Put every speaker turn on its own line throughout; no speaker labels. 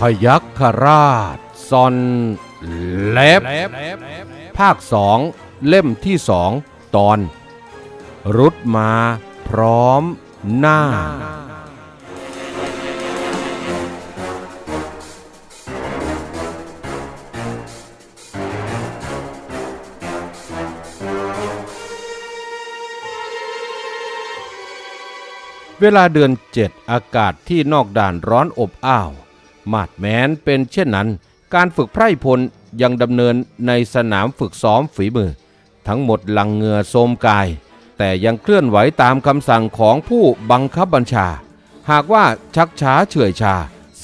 พยัคฆราชซอนเล็บ ภาคสองเล่มที่สองตอน รุดมาพร้อมหน้า เวลาเดือนเจ็ดอากาศที่นอกด่านร้อนอบอ้าว มาดแม้นเป็นเช่นนั้น การฝึกไพร่พลยังดำเนินในสนามฝึกซ้อมฝีมือ ทั้งหมดหลังเงือโทมกาย แต่ยังเคลื่อนไหวตามคำสั่งของผู้บังคับบัญชา หากว่าชักช้าเฉื่อยชา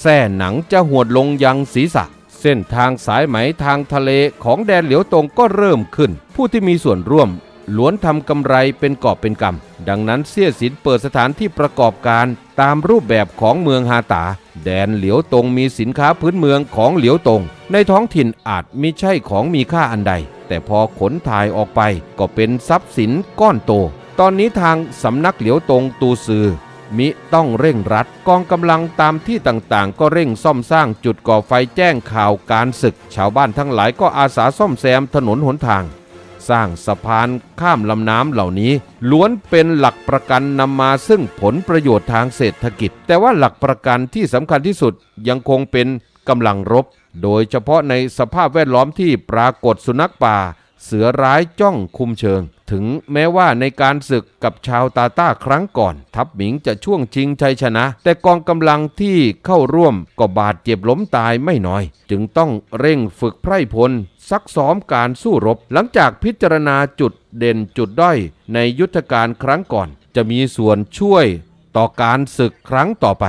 แส้หนังจะหวดลงยังศีรษะ เส้นทางสายไหมทางทะเลของแดนเหลียวตรงก็เริ่มขึ้น ผู้ที่มีส่วนร่วมล้วนทำกำไรเป็นกอบเป็นกำดังนั้นเสี้ยสินเปิดสถานที่ประกอบการตามรูปแบบของเมืองฮาตา แดนเหลียวตงมีสินค้าพื้นเมืองของเหลียวตง ในท้องถิ่นอาจมิใช่ของมีค่าอันใด แต่พอขนถ่ายออกไปก็เป็นทรัพย์สินก้อนโต ตอนนี้ทางสำนักเหลียวตงตูซือ มิต้องเร่งรัดกองกำลังตามที่ต่างๆ ก็เร่งซ่อมสร้างจุดก่อไฟแจ้งข่าวการศึก ชาวบ้านทั้งหลายก็อาสาซ่อมแซมถนนหนทาง สร้างสะพานข้ามลำน้ำเหล่านี้ ล้วนเป็นหลักประกันนำมาซึ่งผลประโยชน์ทางเศรษฐกิจ แต่ว่าหลักประกันที่สำคัญที่สุดยังคงเป็นกำลังรบ โดยเฉพาะในสภาพแวดล้อมที่ปรากฏสุนัขป่า เสือร้ายจ้องคุมเชิง ถึงแม้ว่าในการศึกกับชาวตาต้าครั้งก่อน ทัพหมิงจะช่วงชิงชัยชนะ แต่กองกำลังที่เข้าร่วมก็บาดเจ็บล้มตายไม่น้อย จึงต้องเร่งฝึกไพร่พล ซักซ้อมการสู้รบ หลังจากพิจารณาจุดเด่นจุดด้อย ในยุทธการครั้งก่อน จะมีส่วนช่วยต่อการศึกครั้งต่อไป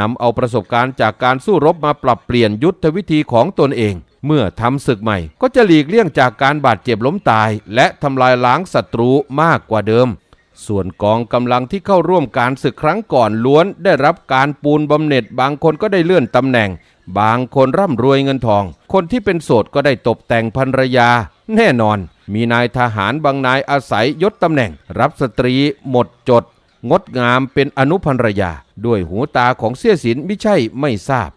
นำเอาประสบการณ์จากการสู้รบมาปรับเปลี่ยนยุทธวิธีของตนเอง เมื่อทำศึกใหม่ ก็จะหลีกเลี่ยงจากการบาดเจ็บล้มตาย และทำลายล้างศัตรูมากกว่าเดิม ส่วนกองกำลังที่เข้าร่วมการศึกครั้งก่อนล้วนได้รับการปูนบำเหน็จบางคนก็ได้เลื่อนตำแหน่ง บางคนร่ำรวยเงินทอง คนที่เป็นโสดก็ได้ตกแต่งภรรยา แน่นอน มีนายทหารบางนายอาศัยยศตำแหน่ง รับสตรีหมดจด งดงามเป็นอนุภรรยา ด้วยหูตาของเสี้ยสินไม่ใช่ไม่ทราบ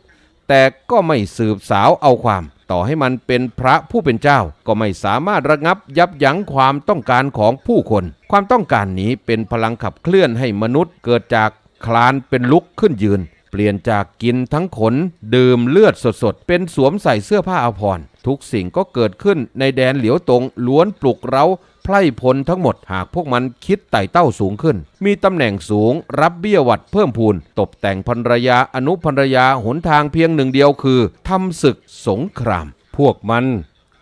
แต่ก็ไม่สืบสาวเอาความ ต่อให้มันเป็นพระผู้เป็นเจ้า ก็ไม่สามารถระงับยับยั้งความต้องการของผู้คน ความต้องการนี้เป็นพลังขับเคลื่อนให้มนุษย์เกิดจากคลานเป็นลุกขึ้นยืน เปลี่ยนจากกินทั้งขน ดื่มเลือดสดๆ เป็นสวมใส่เสื้อผ้าอาภรณ์ทุกสิ่งก็เกิดขึ้นในแดนเหลียวตงล้วนปลุกเร้าไพร่พลทั้งหมดหากพวกมันคิดไต่เต้าสูงขึ้น มีตำแหน่งสูง รับเบี้ยวัดเพิ่มพูนตกแต่งภรรยาอนุภรรยาหนทางเพียงหนึ่งเดียวคือทำศึกสงคราม พวกมัน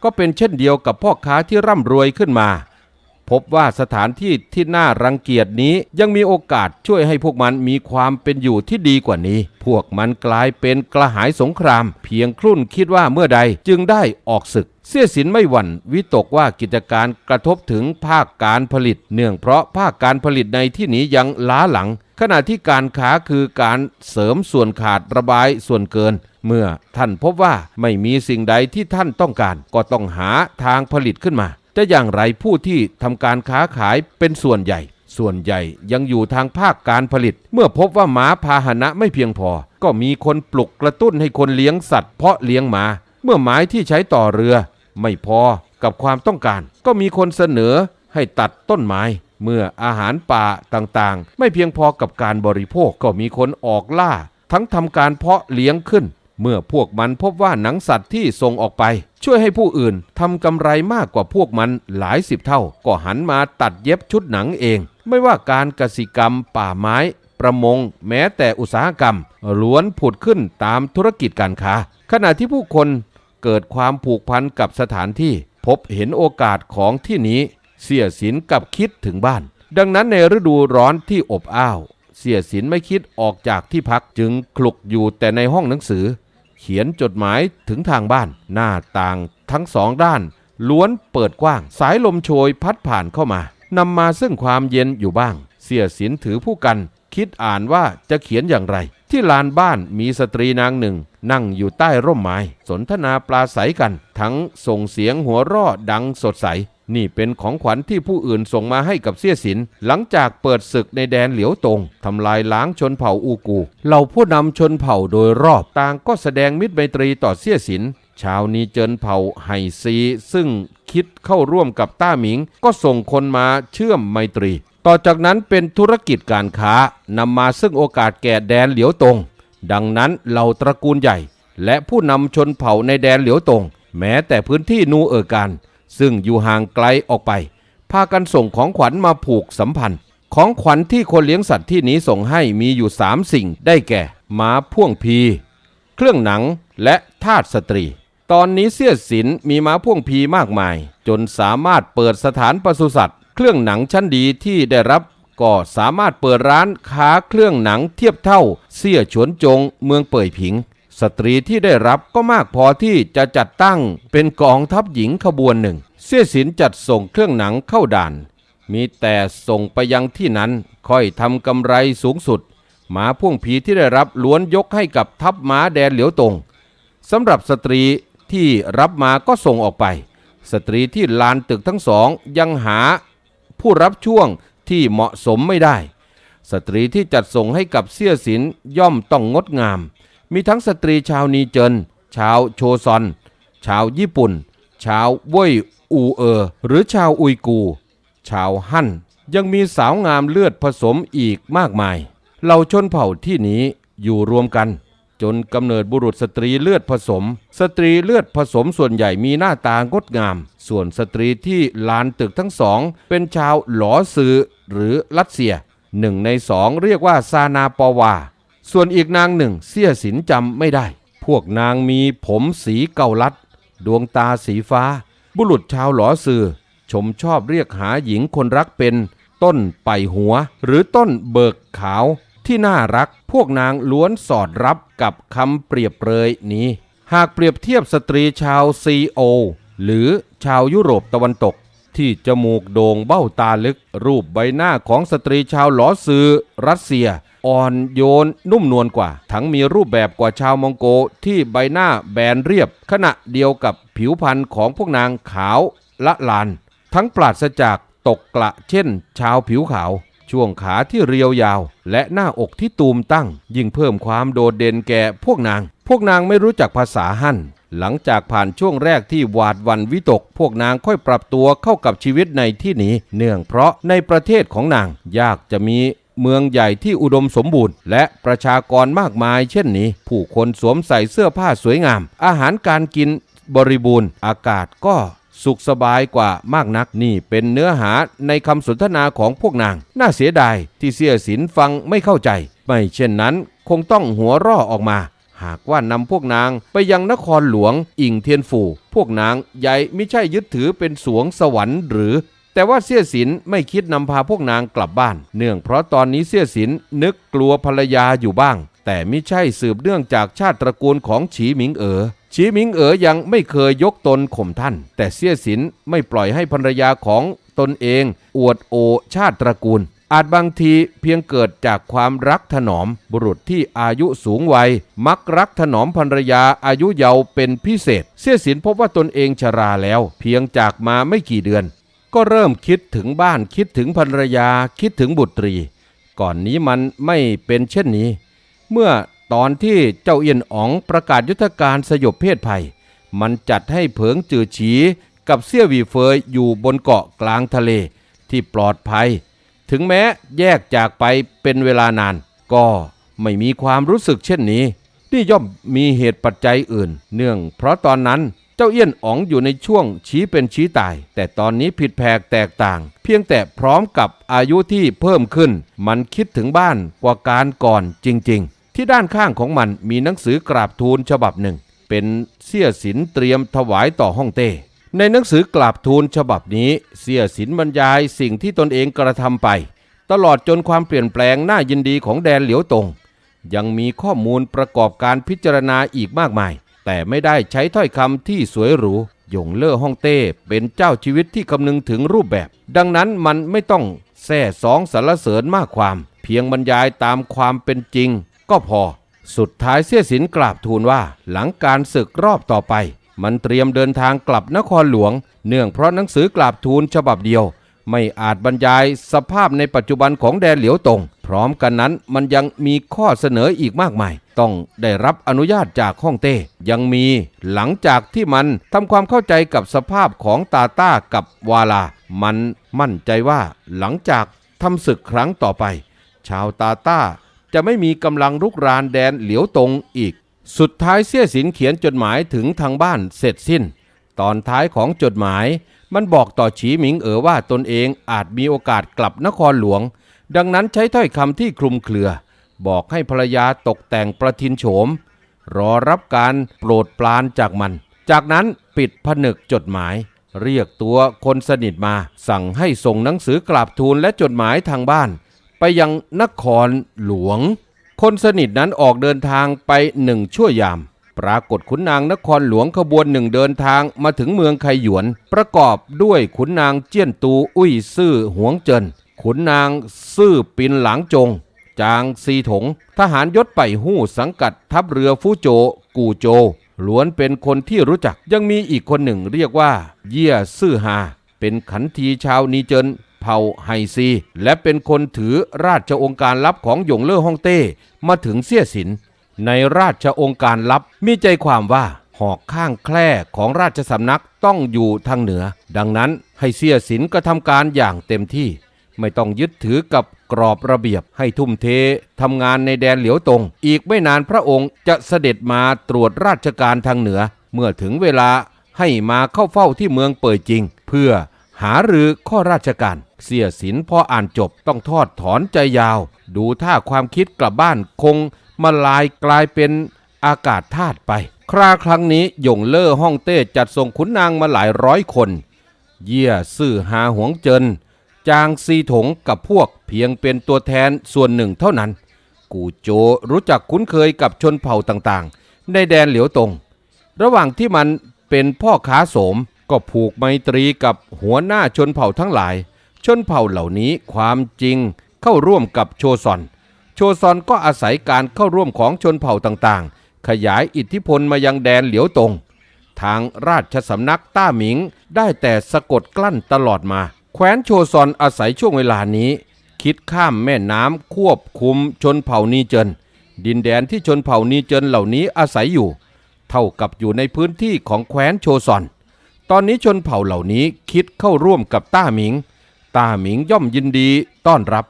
ก็เป็นเช่นเดียวกับพ่อค้าที่ร่ำรวยขึ้นมา พบว่าสถานที่ที่น่ารังเกียจนี้ยังมีโอกาสช่วยให้พวกมันมีความเป็นอยู่ที่ดีกว่านี้ พวกมันกลายเป็นกระหายสงคราม เพียงครุ่นคิดว่าเมื่อใดจึงได้ออกศึกเสียสินไม่หวั่นวิตกว่ากิจการกระทบถึงภาคการผลิต เนื่องเพราะภาคการผลิตในที่นี้ยังล้าหลัง ขณะที่การค้าคือการเสริมส่วนขาดระบายส่วนเกิน เมื่อท่านพบว่าไม่มีสิ่งใดที่ท่านต้องการ ก็ต้องหาทางผลิตขึ้นมา จะอย่างไรผู้ที่ทำการค้าขายเป็นส่วนใหญ่ ส่วนใหญ่ยังอยู่ทางภาคการผลิต เมื่อพบว่าหมาพาหนะไม่เพียงพอ ก็มีคนปลุกกระตุ้นให้คนเลี้ยงสัตว์เพาะเลี้ยงหมา เมื่อไม้ที่ใช้ต่อเรือ ไม่พอกับความต้องการ ก็มีคนเสนอให้ตัดต้นไม้ เมื่ออาหารป่าต่างๆ ไม่เพียงพอกับการบริโภคก็มีคนออกล่า ทั้งทำการเพาะเลี้ยงขึ้น เมื่อพวกมันพบว่าหนังสัตว์ที่ส่งออกไป ช่วยให้ผู้อื่นทำกำไรมากกว่าพวกมันหลายสิบเท่า ก็หันมาตัดเย็บชุดหนังเอง ไม่ว่าการกสิกรรมป่าไม้ ประมง แม้แต่อุตสาหกรรม ล้วนผุดขึ้นตามธุรกิจการค้า ขณะที่ผู้คนเกิดความผูกพันกับสถานที่ พบเห็นโอกาสของที่นี้ เสียสินกับคิดถึงบ้าน ดังนั้นในฤดูร้อนที่อบอ้าว เสียสินไม่คิดออกจากที่พักจึงคลุกอยู่แต่ในห้องหนังสือ เขียนจดหมายถึงทางบ้าน หน้าต่างทั้งสองด้าน ล้วนเปิดกว้าง สายลมโชยพัดผ่านเข้ามานำมาซึ่งความเย็นอยู่บ้าง เสียสินถือผู้กัน คิดอ่านว่าจะเขียนอย่างไร ที่ลานบ้านมีสตรีนางหนึ่ง นั่งอยู่ใต้ร่มไม้ สนทนาปลาใสกัน ทั้งส่งเสียงหัวราะดังสดใส นี่เป็นของขวัญที่ผู้อื่นส่งมาให้กับเสี้ยสิน หลังจากเปิดศึกในแดนเหลียวตงทำลายล้างชนเผ่าอูกู เหล่าผู้นำชนเผ่าโดยรอบต่างก็แสดงมิตรไมตรีต่อเสี้ยสิน ชาวนีเจินเผ่าไห่ซี ซึ่งคิดเข้าร่วมกับต้าหมิง ก็ส่งคนมาเชื่อมไมตรี ต่อจากนั้นเป็นธุรกิจการค้านำมาซึ่งโอกาสแก่แดนเหลียวตง ดังนั้นเหล่าตระกูลใหญ่ และผู้นำชนเผ่าในแดนเหลียวตง แม้แต่พื้นที่นูเออการ ซึ่งอยู่ห่างไกลออกไป พากันส่งของขวัญมาผูกสัมพันธ์ ของขวัญที่คนเลี้ยงสัตว์ที่นี้ส่งให้มีอยู่สามสิ่งได้แก่ม้าพ่วงพี เครื่องหนังและทาสสตรี ตอนนี้เสี้ยสินมีม้าพ่วงพีมากมาย จนสามารถเปิดสถานปศุสัตว์ เครื่องหนังชั้นดีที่ได้รับก็สามารถเปิดร้านค้าเครื่องหนังเทียบเท่า เสี่ยฉวนจงเมืองเป่ยผิง สตรีที่ได้รับก็มากพอที่จะจัดตั้งเป็นกองทัพหญิงขบวนหนึ่ง เสี่ยสินจัดส่งเครื่องหนังเข้าด่าน มีแต่ส่งไปยังที่นั้นค่อยทำกำไรสูงสุดหมาพ่วงผีที่ได้รับล้วนยกให้กับทัพม้าแดนเหลียวตงสำหรับสตรีที่รับมาก็ส่งออกไป สตรีที่ลานตึกทั้งสองยังหาผู้รับช่วงที่เหมาะสมไม่ได้ สตรีที่จัดส่งให้กับเสี่ยสินย่อมต้องงดงาม มีทั้งสตรีชาวนีเจิน ชาวโชซอน ชาวญี่ปุ่น ชาวเว่ยอูเออ หรือชาวอุยกู ชาวฮั่น ยังมีสาวงามเลือดผสมอีกมากมาย เหล่าชนเผ่าที่นี้อยู่รวมกัน จนกำเนิดบุรุษสตรีเลือดผสม สตรีเลือดผสมส่วนใหญ่มีหน้าตางดงาม ส่วนสตรีที่ลานตึกทั้งสอง เป็นชาวหลอซือหรือรัสเซียหนึ่งในสองเรียกว่าซานาปวา ส่วนอีกนางหนึ่งเสี้ยสินจำไม่ได้ พวกนางมีผมสีเกาลัด ดวงตาสีฟ้า บุรุษชาวหลอซือ ชมชอบเรียกหาหญิงคนรักเป็น ต้นไปหัว หรือต้นเบิกขาว ที่น่ารัก พวกนางล้วนสอดรับกับคำเปรียบเปรยนี้ หากเปรียบเทียบสตรีชาวซีโอ หรือชาวยุโรปตะวันตก ที่จมูกโด่งเบ้าตาลึก รูปใบหน้าของสตรีชาวหลอซือรัสเซีย อ่อนโยนนุ่มนวลกว่า ทั้งมีรูปแบบกว่าชาวมองโกที่ใบหน้าแบนเรียบ ขณะเดียวกับผิวพรรณของพวกนางขาวละลาน ทั้งปราศจากตกกระเช่น ชาวผิวขาว ช่วงขาที่เรียวยาว และหน้าอกที่ตูมตั้ง ยิ่งเพิ่มความโดดเด่นแก่พวกนาง พวกนางไม่รู้จักภาษาฮั่น หลังจากผ่านช่วงแรกที่หวาดวันวิตก พวกนางค่อยปรับตัวเข้ากับชีวิตในที่นี้ เนื่องเพราะในประเทศของนางยากจะมีเมืองใหญ่ที่อุดมสมบูรณ์ และประชากรมากมายเช่นนี้ ผู้คนสวมใส่เสื้อผ้าสวยงาม อาหารการกินบริบูรณ์ อากาศก็สุขสบายกว่ามากนักนี่เป็นเนื้อหาในคำสนทนาของพวกนาง น่าเสียดายที่เสียสินฟังไม่เข้าใจ ไม่เช่นนั้นคงต้องหัวร่อออกมา หากว่านำพวกนางไปยังนครหลวงอิงเทียนฝู พวกนางใหญ่ไม่ใช่ยึดถือเป็นสวงสวรรค์หรือ แต่ว่าเสี่ยสินไม่คิดนำพาพวกนางกลับบ้าน เนื่องเพราะตอนนี้เสี่ยสินนึกกลัวภรรยาอยู่บ้าง แต่ไม่ใช่สืบเนื่องจากชาติตระกูลของฉีหมิงเอ๋อฉีหมิงเอ๋อยังไม่เคยยกตนข่มท่าน แต่เสี่ยสินไม่ปล่อยให้ภรรยาของตนเอง อวดโอชาติตระกูล อาจบางทีเพียงเกิดจากความรักถนอม บุรุษที่อายุสูงวัย มักรักถนอมภรรยาอายุเยาว์เป็นพิเศษ เสียสินพบว่าตนเองชราแล้ว เพียงจากมาไม่กี่เดือน ก็เริ่มคิดถึงบ้านคิดถึงภรรยาคิดถึงบุตรี ก่อนนี้มันไม่เป็นเช่นนี้ เมื่อตอนที่เจ้าเอียนอ๋องประกาศยุทธการสยบเพศภัย มันจัดให้เผิงจือฉีกับเสี่ยวีเฟยอยู่บนเกาะกลางทะเลที่ปลอดภัย ถึงแม้แยกจากไปเป็นเวลานาน ก็ไม่มีความรู้สึกเช่นนี้ นี่ย่อมมีเหตุปัจจัยอื่น เนื่อง เพราะตอนนั้นเจ้าเอี้ยนอ๋องอยู่ในช่วงชี้เป็นชี้ตาย แต่ตอนนี้ผิดแผกแตกต่าง เพียงแต่พร้อมกับอายุที่เพิ่มขึ้น มันคิดถึงบ้านกว่าการก่อนจริง ๆ ที่ด้านข้างของมันมีหนังสือกราบทูลฉบับหนึ่ง เป็นเสี้ยสินเตรียมถวายต่อฮ่องเต้ ในหนังสือกราบทูลฉบับนี้เสียสินบรรยายสิ่งที่ตนเองกระทำไป ตลอดจนความเปลี่ยนแปลงน่ายินดีของแดนเหลียวตง ยังมีข้อมูลประกอบการพิจารณาอีกมากมาย แต่ไม่ได้ใช้ถ้อยคำที่สวยหรูหยงเล่อฮ่องเต้เป็นเจ้าชีวิตที่คำนึงถึงรูปแบบ ดังนั้นมันไม่ต้องแส่สองสรรเสริญมากความ เพียงบรรยายตามความเป็นจริง ก็พอ สุดท้ายเสียสินกราบทูลว่าหลังการศึกรอบต่อไป มันเตรียมเดินทางกลับนครหลวง เนื่องเพราะหนังสือกราบทูลฉบับเดียว ไม่อาจบรรยายสภาพในปัจจุบันของแดนเหลียวตง พร้อมกันนั้นมันยังมีข้อเสนออีกมากมาย ต้องได้รับอนุญาตจากฮ่องเต้ ยังมีหลังจากที่มันทำความเข้าใจกับสภาพของตาต้ากับวาลา มันมั่นใจว่าหลังจากทำศึกครั้งต่อไป ชาวตาต้าจะไม่มีกำลังรุกรานแดนเหลียวตงอีก สุดท้ายเสี่ยสินเขียนจดหมายถึงทางบ้านเสร็จสิ้น ตอนท้ายของจดหมายมันบอกต่อฉีหมิงเอ๋อว่าตนเองอาจมีโอกาสกลับนครหลวง ดังนั้นใช้ถ้อยคำที่คลุมเครือ บอกให้ภรรยาตกแต่งประทินโฉม รอรับการโปรดปรานจากมัน จากนั้นปิดผนึกจดหมาย เรียกตัวคนสนิทมา สั่งให้ส่งหนังสือกราบทูลและจดหมายทางบ้าน ไปยังนครหลวง คนสนิทนั้นออกเดินทางไปหนึ่งชั่วยาม ปรากฏขุนนางนครหลวงขบวนหนึ่งเดินทางมาถึงเมืองไคหยวน ประกอบด้วยขุนนางเจี้ยนตูอุ้ยซื่อหวงเจินขุนนางซื่อปินหลังจง จางซีถง ทหารยศไปหู้สังกัดทัพเรือฟูโจ กูโจล้วนเป็นคนที่รู้จักยังมีอีกคนหนึ่งเรียกว่า เยี่ยซื่อฮาเป็นขันทีชาวนีเจิน เผ่าไฮซี และเป็นคนถือราชองค์การลับของหยงเล่อฮ่องเต้มาถึงเสี่ยสิน ในราชองค์การลับมีใจความว่าหอกข้างแคร่ของราชสำนักต้องอยู่ทางเหนือ ดังนั้นให้เสียสินกระทำการอย่างเต็มที่ ไม่ต้องยึดถือกับกรอบระเบียบให้ทุ่มเททำงานในแดนเหลียวตง อีกไม่นานพระองค์จะเสด็จมาตรวจราชการทางเหนือ เมื่อถึงเวลาให้มาเข้าเฝ้าที่เมืองเปิดจริง เพื่อ หารือข้อราชการ เสียสินพออ่านจบต้องทอดถอนใจยาว ดูท่าความคิดกลับบ้านคงมาลายกลายเป็นอากาศธาตุไป คราครั้งนี้หยงเล่อฮ่องเต้จัดส่งขุนนางมาหลายร้อยคน เยี่ยซื่อหาหวงเจิน จางซีถงกับพวกเพียงเป็นตัวแทนส่วนหนึ่งเท่านั้น กูโจรู้จักคุ้นเคยกับชนเผ่าต่างๆ ในแดนเหลียวตง ระหว่างที่มันเป็นพ่อค้าโสม ก็ผูกไมตรีกับหัวหน้าชนเผ่าทั้งหลาย ชนเผ่าเหล่านี้ความจริงเข้าร่วมกับโชซอน โชซอนก็อาศัยการเข้าร่วมของชนเผ่าต่างๆ ขยายอิทธิพลมายังแดนเหลียวตง ทางราชสำนักต้าหมิงได้แต่สะกดกลั้นตลอดมา แคว้นโชซอนอาศัยช่วงเวลานี้ คิดข้ามแม่น้ำควบคุมชนเผ่านีเจิน ดินแดนที่ชนเผ่านีเจินเหล่านี้อาศัยอยู่ เท่ากับอยู่ในพื้นที่ของแคว้นโชซอน ตอนนี้ชนเผ่าเหล่านี้คิดเข้าร่วมกับต้าหมิง ต้าหมิงย่อมยินดีต้อนรับ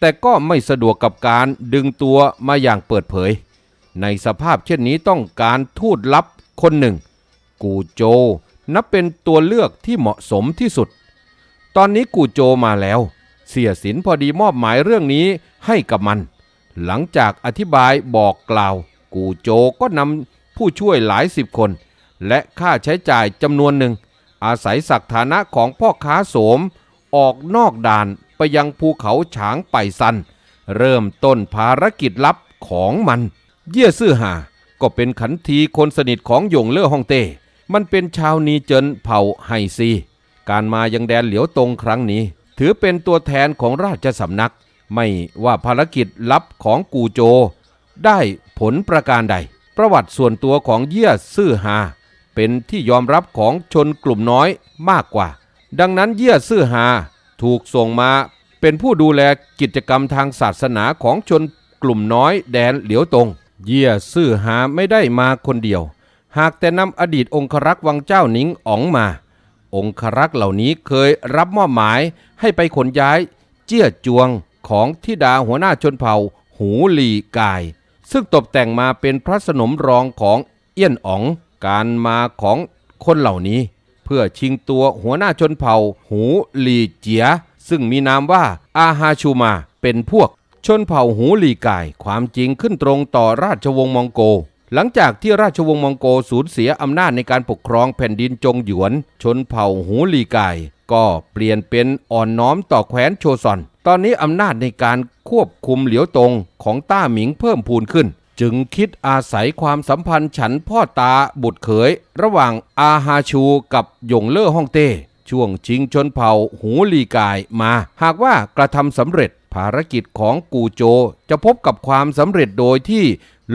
แต่ก็ไม่สะดวกกับการดึงตัวมาอย่างเปิดเผย ในสภาพเช่นนี้ต้องการทูตลับคนหนึ่ง กูโจ นับเป็นตัวเลือกที่เหมาะสมที่สุด ตอนนี้กูโจมาแล้ว เสียสินพอดีมอบหมายเรื่องนี้ให้กับมัน หลังจากอธิบายบอกกล่าว กูโจก็นำผู้ช่วยหลายสิบคน และค่าใช้จ่ายจำนวนหนึ่ง อาศัยศักฐานะของพ่อค้าโสม ออกนอกด่านไปยังภูเขาฉางไปซัน เริ่มต้นภารกิจลับของมัน เยี่ยซื่อหาก็เป็นขันทีคนสนิทของหยงเล่อฮ่องเต้ มันเป็นชาวนีเจินเผ่าไฮซี การมายังแดนเหลียวตรงครั้งนี้ ถือเป็นตัวแทนของราชสำนัก ไม่ว่าภารกิจลับของกูโจ ได้ผลประการใด ประวัติส่วนตัวของเยี่ยซื่อหา เป็นที่ยอมรับของชนกลุ่มน้อยมากกว่า ดังนั้นเยี่ยซื่อหาถูกส่งมาเป็นผู้ดูแลกิจกรรมทางศาสนาของชนกลุ่มน้อยแดนเหลียวตง เยี่ยซื่อหาไม่ได้มาคนเดียว หากแต่นำอดีตองครักษ์วังเจ้าหนิงอ๋องมา องครักษ์เหล่านี้เคยรับมอบหมายให้ไปขนย้าย เจี้ยจวงของทิดาหัวหน้าชนเผ่า หูหลีกาย ซึ่งตกแต่งมาเป็นพระสนมรองของเอี้ยนอ๋อง การมาของคนเหล่านี้ เพื่อชิงตัวหัวหน้าชนเผ่า หูหลีเจีย ซึ่งมีนามว่าอาฮาชูมาเป็นพวกชนเผ่าหูหลีกาย ความจริงขึ้นตรงต่อราชวงศ์มองโก หลังจากที่ราชวงศ์มองโกสูญเสียอำนาจในการปกครองแผ่นดินจงหยวน ชนเผ่าหูหลีกาย ก็เปลี่ยนเป็นอ่อนน้อมต่อแคว้นโชซอน ตอนนี้อำนาจในการควบคุมเหลียวตงของต้าหมิงเพิ่มพูนขึ้น จึงคิดอาศัยความสัมพันธ์ฉันพ่อตาบุตรเขย ระหว่างอาฮาชูกับหยงเล่อฮ่องเต้ ช่วงชิงชนเผ่าหูลีกายมา หากว่ากระทำสำเร็จภารกิจของกูโจจะพบกับความสำเร็จโดยที่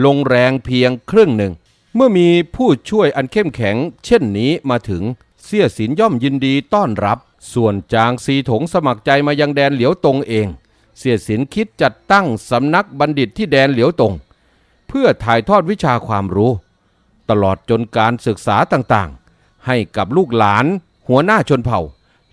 ลงแรงเพียงครึ่งหนึ่ง เมื่อมีผู้ช่วยอันเข้มแข็ง เช่นนี้มาถึงเสี่ยสินย่อมยินดีต้อนรับ ส่วนจางซีถงสมัครใจมายังแดนเหลียวตงเอง เสี่ยสินคิดจัดตั้งสำนักบัณฑิตที่แดนเหลียวตง เพื่อถ่ายทอดวิชาความรู้ ตลอดจนการศึกษาต่างๆ ให้กับลูกหลาน หัวหน้าชนเผ่า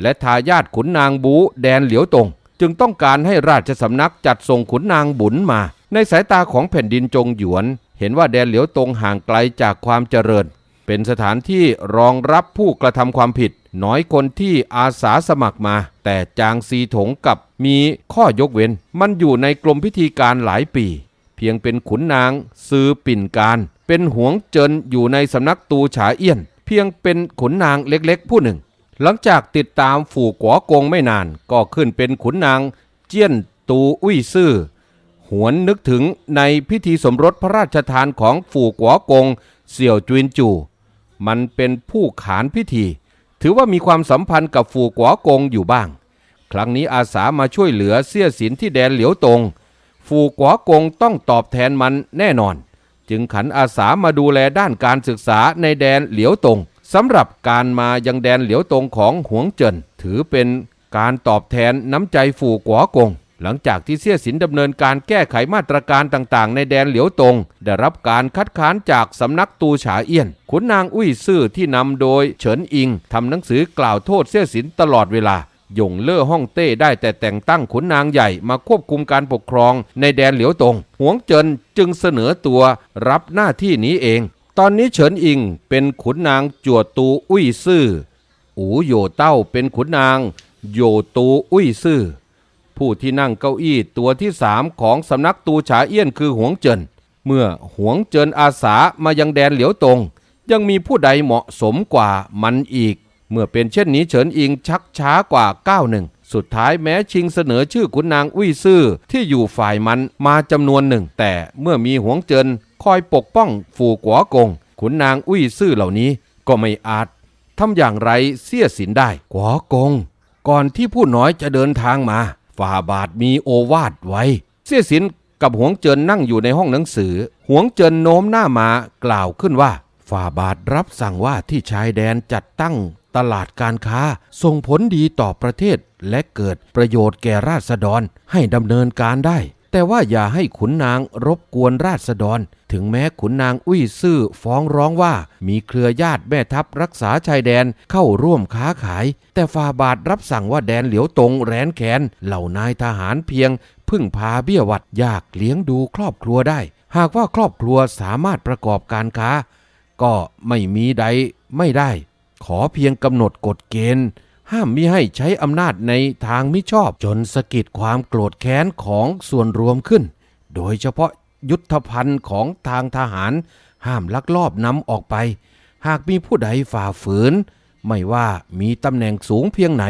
และทายาทขุนนางบูแดนเหลียวตง จึงต้องการให้ราชสำนักจัดส่งขุนนางบุญมา ในสายตาของแผ่นดินจงหยวน เห็นว่าแดนเหลียวตงห่างไกลจากความเจริญ เป็นสถานที่รองรับผู้กระทำความผิด น้อยคนที่อาสาสมัครมา แต่จางซีถงกับมีข้อยกเว้น มันอยู่ในกรมพิธีการหลายปี เพียงเป็นขุนนางซือปิ่นการ เป็นหวงเจินอยู่ในสำนักตูฉาเอี้ยน เพียงเป็นขุนนางเล็กๆ ผู้หนึ่ง หลังจากติดตามฝูกัวกงไม่นาน ก็ขึ้นเป็นขุนนางเจี้ยนตูอุ้ยซื่อหวนนึกถึงในพิธีสมรสพระราชทานของฝูกัวกง เสี่ยวจุนจู มันเป็นผู้ขานพิธี ถือว่ามีความสัมพันธ์กับฝูกัวกงอยู่บ้าง ครั้งนี้อาสามาช่วยเหลือเสี่ยสินที่แดนเหลียวตง ฝูกัวกงต้องตอบแทนมันแน่นอน จึงขันอาสามาดูแลด้านการศึกษาในแดนเหลียวตงสำหรับการมายังแดนเหลียวตงของหวงเจินถือเป็นการตอบแทนน้ำใจฝูกัวกง หลังจากที่เสี่ยสินดำเนินการแก้ไขมาตรการต่างๆ ในแดนเหลียวตง ได้รับการคัดค้านจากสำนักตูฉาเอี้ยนขุนนางอุ้ยซื่อที่นำโดยเฉินอิงทำหนังสือกล่าวโทษเสี่ยสินตลอดเวลา หยงเล่อฮ่องเต้ได้แต่แต่งตั้งขุนนางใหญ่มาควบคุมการปกครองในแดนเหลียวตง หวงเจินจึงเสนอตัวรับหน้าที่นี้เอง ตอนนี้เฉินอิงเป็นขุนนางจวดตูอุ้ยซื่อ อูโยเต้าเป็นขุนนางโยตูอุ้ยซื่อ ผู้ที่นั่งเก้าอี้ตัวที่สามของสำนักตูฉาเอี้ยนคือหวงเจิน เมื่อหวงเจินอาสามายังแดนเหลียวตง ยังมีผู้ใดเหมาะสมกว่ามันอีก เมื่อเป็นเช่นนี้เฉินอิงชักช้ากว่าก้าวหนึ่งสุดท้ายแม้ชิงเสนอชื่อขุนนางอุ้ยซื่อที่อยู่ฝ่ายมันมาจำนวนหนึ่ง แต่เมื่อมีหวงเจินคอยปกป้องฝูกัวกง ขุนนางอุ้ยซื่อเหล่านี้ก็ไม่อาจทำอย่างไรเสียสินได้กัวกง ก่อนที่ผู้น้อยจะเดินทางมา ฝ่าบาทมีโอวาทไว้ เสียสินกับหวงเจินนั่งอยู่ในห้องหนังสือ หวงเจินโน้มหน้ามากล่าวขึ้นว่า ฝ่าบาทรับสั่งว่าที่ชายแดนจัดตั้ง ตลาดการค้า ส่งผลดีต่อประเทศและเกิดประโยชน์แก่ราษฎรให้ดำเนินการได้ แต่ว่าอย่าให้ขุนนางรบกวนราษฎร ถึงแม้ขุนนางอุ้ยซื่อฟ้องร้องว่า มีเครือญาติแม่ทัพรักษาชายแดนเข้าร่วมค้าขาย แต่ฟาบาทรับสั่งว่าแดนเหลียวตรงแรนแขน เหล่านายทหารเพียง พึ่งพาเบี้ยวัดยากเลี้ยงดูครอบครัวได้ หากว่าครอบครัวสามารถประกอบการค้า ก็ไม่มีใดไม่ได้ ขอเพียงกำหนดกฎเกณฑ์ ห้ามมิให้ใช้อำนาจในทางมิชอบจนสะกิดความโกรธแค้นของส่วนรวมขึ้น โดยเฉพาะยุทธภัณฑ์ของทางทหาร ห้ามลักลอบนำออกไป หากมีผู้ใดฝ่าฝืน ไม่ว่ามีตำแหน่งสูงเพียงไหน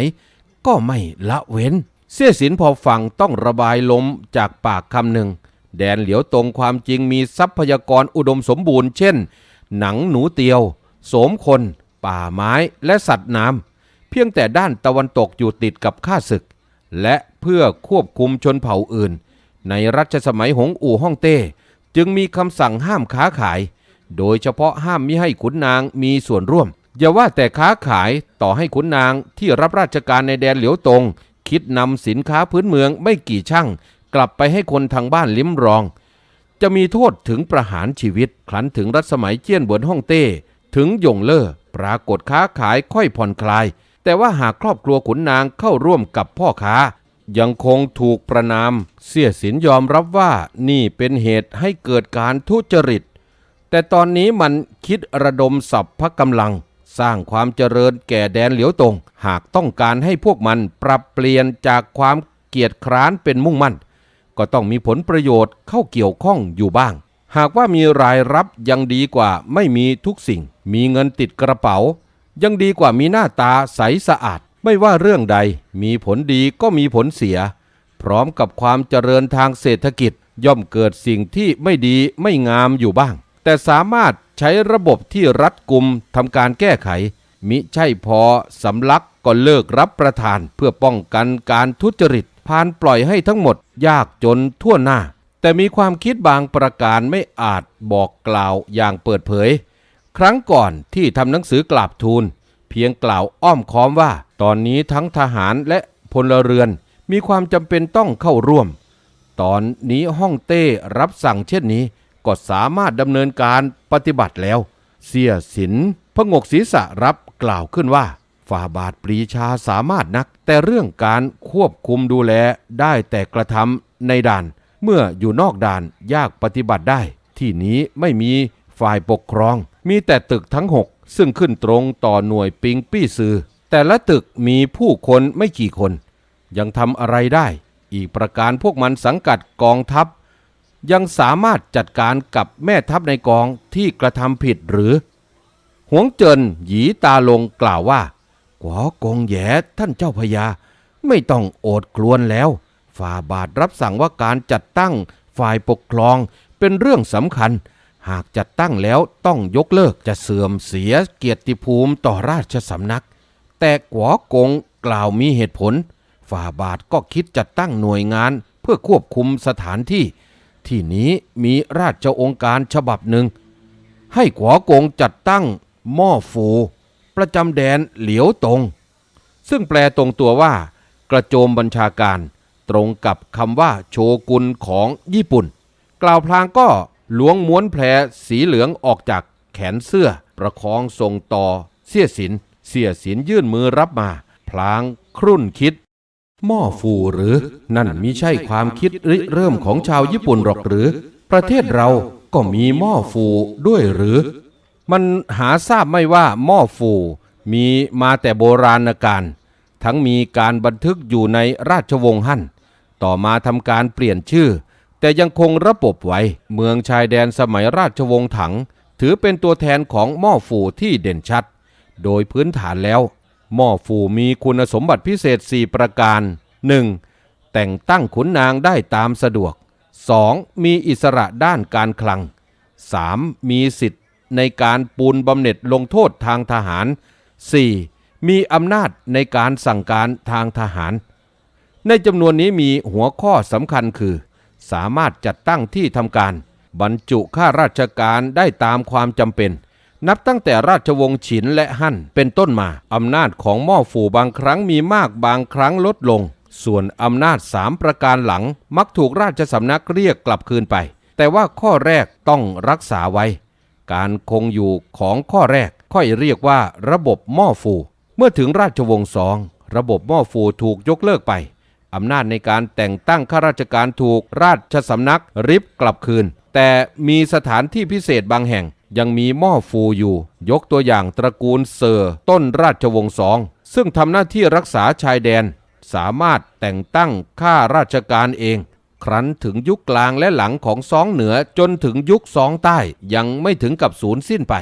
ก็ไม่ละเว้น เสี่ยสินพอฟังต้องระบายลมจากปากคำหนึ่ง แดนเหลียวตรงความจริงมีทรัพยากรอุดมสมบูรณ์ เช่น หนังหนูเตียว โสมคน ป่าไม้และสัตว์น้ำเพียงแต่ด้านตะวันตกอยู่ติดกับข้าศึก และเพื่อควบคุมชนเผ่าอื่น ในรัชสมัยหงอู่ฮ่องเต้ จึงมีคำสั่งห้ามค้าขาย โดยเฉพาะห้ามมิให้ขุนนางมีส่วนร่วม อย่าว่าแต่ค้าขายต่อให้ขุนนางที่รับราชการในแดนเหลียวตง คิดนำสินค้าพื้นเมืองไม่กี่ช่างกลับไปให้คนทางบ้านลิ้มรอง จะมีโทษถึงประหารชีวิตครั้นถึงรัชสมัยเจี้ยนบวนฮ่องเต้ ถึงหยงเล่อ ปรากฏค้าขายค่อยผ่อนคลาย แต่ว่าหากครอบครัวขุนนางเข้าร่วมกับพ่อค้า ยังคงถูกประนาม เสียสินยอมรับว่านี่เป็นเหตุให้เกิดการทุจริต แต่ตอนนี้มันคิดระดมสัพพกำลัง สร้างความเจริญแก่แดนเหลียวตง หากต้องการให้พวกมันปรับเปลี่ยนจากความเกียจคร้านเป็นมุ่งมั่น ก็ต้องมีผลประโยชน์เข้าเกี่ยวข้องอยู่บ้าง หากว่ามีรายรับยังดีกว่าไม่มีทุกสิ่ง มีเงินติดกระเป๋า ยังดีกว่ามีหน้าตาใสสะอาด ไม่ว่าเรื่องใด มีผลดีก็มีผลเสีย พร้อมกับความเจริญทางเศรษฐกิจ ย่อมเกิดสิ่งที่ไม่ดีไม่งามอยู่บ้าง แต่สามารถใช้ระบบที่รัดกุมทำการแก้ไข มิใช่พอสำลักก็เลิกรับประทาน เพื่อป้องกันการทุจริตพานปล่อยให้ทั้งหมดยากจนทั่วหน้า แต่มีความคิดบางประการไม่อาจบอกกล่าวอย่างเปิดเผย ครั้งก่อนที่ทำหนังสือกราบทูล เพียงกล่าวอ้อมค้อมว่า ตอนนี้ทั้งทหารและพลเรือนมีความจำเป็นต้องเข้าร่วม ตอนนี้ฮ่องเต้รับสั่งเช่นนี้ ก็สามารถดำเนินการปฏิบัติแล้ว เสียสินพงกศีรษะรับกล่าวขึ้นว่าฝ่าบาทปรีชาสามารถนัก แต่เรื่องการควบคุมดูแลได้แต่กระทำในด่าน เมื่ออยู่นอกด่านยากปฏิบัติได้ ที่นี้ไม่มีฝ่ายปกครอง มีแต่ตึกทั้งหกซึ่งขึ้นตรงต่อหน่วยปิงปี้ซือ แต่ละตึกมีผู้คนไม่กี่คน ยังทำอะไรได้ อีกประการพวกมันสังกัดกองทัพ ยังสามารถจัดการกับแม่ทัพในกองที่กระทำผิดหรือ หวงเจินหยีตาลงกล่าวว่า กวอกงแยท่านเจ้าพญาไม่ต้องโอดกลวนแล้ว ฝ่าบาทรับสั่งว่าการจัดตั้งฝ่ายปกครองเป็นเรื่องสำคัญ หากจัดตั้งแล้วต้องยกเลิกจะเสื่อมเสียเกียรติภูมิต่อราชสำนัก แต่กวอกงกล่าวมีเหตุผล ฝ่าบาทก็คิดจัดตั้งหน่วยงานเพื่อควบคุมสถานที่ ที่นี้มีราชองค์การฉบับหนึ่ง ให้ขวอกงจัดตั้งหม้อฟู ประจำแดนเหลียวตง ซึ่งแปลตรงตัวว่า กระโจมบัญชาการ ตรงกับคำว่าโชกุนของญี่ปุ่น กล่าวพลางก็ล้วงม้วนแผลสีเหลืองออกจากแขนเสื้อ ประคองทรงต่อเสียสิน เสียสินยื่นมือรับมา พลางครุ่นคิดหม้อฟูหรือ นั่นมิใช่ความคิดริเริ่มของชาวญี่ปุ่นหรอกหรือ ประเทศเราก็มีหม้อฟูด้วยหรือ มันหาทราบไม่ว่าหม้อฟูมีมาแต่โบราณกาลทั้งมีการบันทึกอยู่ในราชวงศ์ฮั่น ต่อมาทำการเปลี่ยนชื่อ แต่ยังคงระบบไว้ เมืองชายแดนสมัยราชวงศ์ถัง ถือเป็นตัวแทนของหม้อฟูที่เด่นชัด โดยพื้นฐานแล้ว หม้อฟูมีคุณสมบัติพิเศษ 4 ประการ 1. แต่งตั้งขุนนางได้ตามสะดวก 2. มีอิสระด้านการคลัง 3. มีสิทธิ์ในการปูนบำเหน็จลงโทษทางทหาร 4. มีอำนาจในการสั่งการทางทหาร ในจำนวนนี้มีหัวข้อสำคัญคือ สามารถจัดตั้งที่ทำการ บรรจุข้าราชการได้ตามความจำเป็น นับตั้งแต่ราชวงศ์ฉินและฮั่นเป็นต้นมาอำนาจของหม่อฝูบางครั้งมีมากบางครั้งลดลง ส่วนอำนาจสามประการหลังมักถูกราชสำนักเรียกกลับคืนไป แต่ว่าข้อแรกต้องรักษาไว้ การคงอยู่ของข้อแรกค่อยเรียกว่าระบบหม้อฟู เมื่อถึงราชวงศ์สองระบบหม้อฟูถูกยกเลิกไป อำนาจในการแต่งตั้งข้าราชการถูกราชสำนักริบกลับคืน แต่มีสถานที่พิเศษบางแห่ง ยังมีหม้อฟูอยู่ ยกตัวอย่างตระกูลเซอร์ต้นราชวงศ์สองซึ่งทำหน้าที่รักษาชายแดน สามารถแต่งตั้งข้าราชการเอง ครั้นถึงยุคกลางและหลังของซองเหนือจนถึงยุคซองใต้ยังไม่ถึงกับสูญสิ้นไป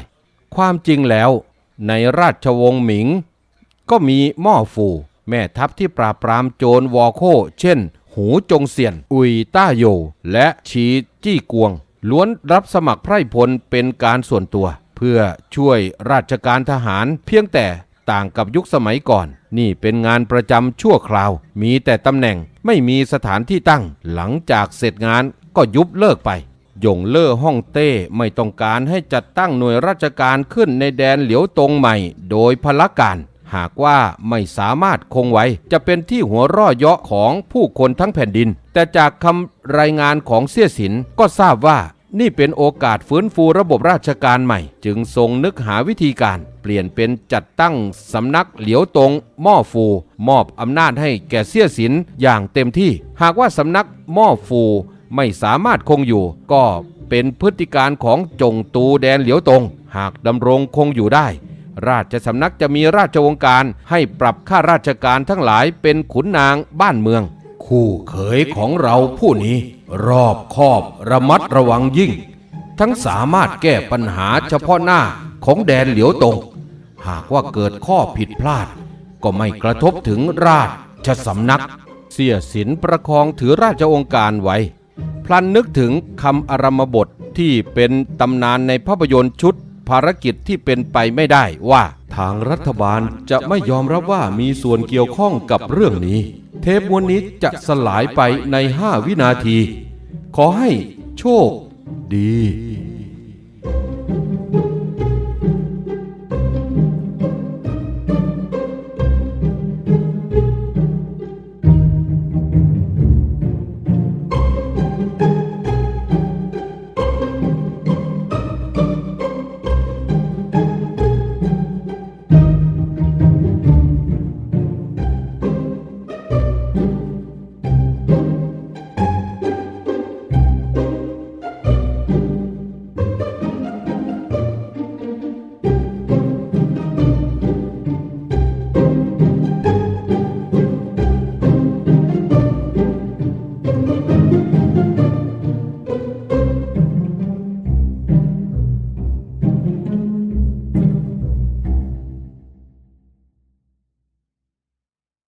ความจริงแล้ว ในราชวงศ์หมิง ก็มีหม้อฟู แม่ทัพที่ปราบปรามโจรวอโค เช่น หูจงเซียน อุยต้าโย และชีจี้กวง ล้วนรับสมัครไพร่พลเป็นการส่วนตัว เพื่อช่วยราชการทหารเพียงแต่ต่างกับยุคสมัยก่อน นี่เป็นงานประจำชั่วคราว มีแต่ตำแหน่งไม่มีสถานที่ตั้ง หลังจากเสร็จงานก็ยุบเลิกไปยงเล่อฮ่องเต้ไม่ต้องการให้จัดตั้งหน่วยราชการขึ้นในแดนเหลียวตงใหม่ โดยพละการ หากว่าไม่สามารถคงไว้ จะเป็นที่หัวร่อเยาะของผู้คนทั้งแผ่นดิน แต่จากคำรายงานของเสี่ยสินก็ทราบว่านี่เป็นโอกาสฟื้นฟูระบบราชการใหม่ จึงทรงนึกหาวิธีการ เปลี่ยนเป็นจัดตั้งสำนักเหลียวตงหม้อฟู มอบอำนาจให้แก่เสี่ยสินอย่างเต็มที่ หากว่าสำนักหม้อฟูไม่สามารถคงอยู่ ก็เป็นพฤติการของจงตูแดนเหลียวตงหากดำรงคงอยู่ได้ ราชสำนักจะมีราชวงการให้ปรับข้าราชการทั้งหลายเป็นขุนนางบ้านเมือง คู่เขยของเราผู้นี้ รอบคอบระมัดระวังยิ่ง ทั้งสามารถแก้ปัญหาเฉพาะหน้าของแดนเหลียวตง หากว่าเกิดข้อผิดพลาด ก็ไม่กระทบถึงราชสำนัก เสียสินประคองถือราชองค์การไว้ พลันนึกถึงคำอารมบทที่เป็นตำนานในภาพยนตร์ชุด ภารกิจที่เป็นไปไม่ได้ว่า ทางรัฐบาลจะไม่ยอมรับว่ามีส่วนเกี่ยวข้องกับเรื่องนี้ เทปวันนี้จะสลายไปในห้าวินาที ขอให้โชคดี